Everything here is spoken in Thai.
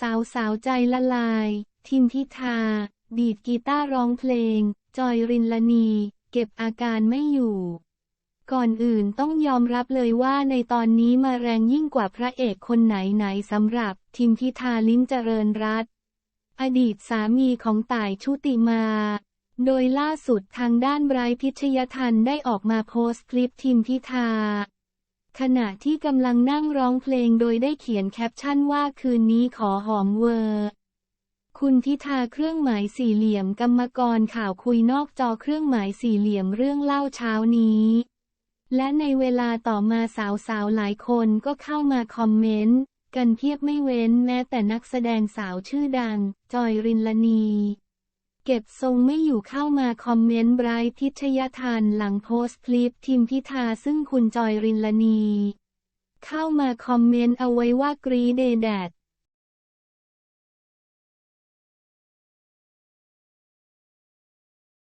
สาวสาวใจละลาย ทิมพิธา ดีดกีตาร์ร้องเพลง จอยรินลนี เก็บอาการไม่อยู่ ก่อนอื่นต้องยอมรับเลยว่าในตอนนี้มาแรงยิ่งกว่าพระเอกคนไหนไหนๆสำหรับ ทิมพิธาลิ้มเจริญรัตอดีตสามีของต่ายชุติมา โดยล่าสุดทางด้านไบรท์พิชยทันได้ออกมาโพสต์คลิปทิมพิธา ขณะที่กำลังนั่งร้องเพลงโดยได้เขียนแคปชั่นว่าคืนนี้ขอหอมเวอร์คุณพิธาเครื่องหมายสี่เหลี่ยมกรรมกรข่าวคุยนอกจอเครื่องหมายสี่เหลี่ยมเรื่องเล่าเช้านี้ และในเวลาต่อมาสาวๆหลายคนก็เข้ามาคอมเมนต์ กันเพียบไม่เว้นแม้แต่นักแสดงสาวชื่อดัง จอยรินลนี เก็บทรงไม่อยู่เข้ามาคอมเมนต์ไบรท์พิชยทานหลังโพสต์คลิปทีมพิธาซึ่งคุณจอยรินลนี เข้ามาคอมเมนต์เอาไว้ว่ากรีเดแดด